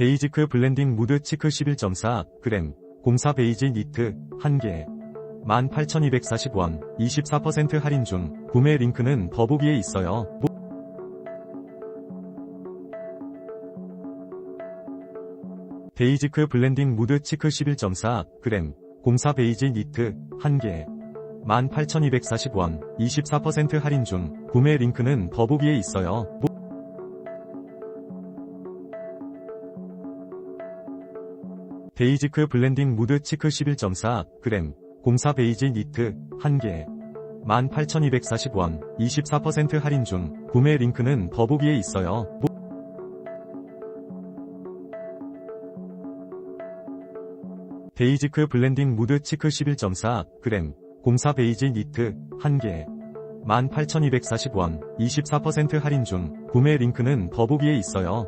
데이지크 블렌딩 무드 치크 11.4g, 04 베이지 니트, 1개. 18,240원, 24% 할인 중, 구매 링크는 더보기에 있어요. 데이지크 블렌딩 무드 치크 11.4g, 04 베이지 니트, 1개. 18,240원, 24% 할인 중, 구매 링크는 더보기에 있어요. 데이지크 블렌딩 무드 치크 11.4g, 04 베이지 니트, 1개. 18,240원, 24% 할인 중, 구매 링크는 더보기에 있어요. 데이지크 블렌딩 무드 치크 11.4g, 04 베이지 니트, 1개. 18,240원, 24% 할인 중, 구매 링크는 더보기에 있어요.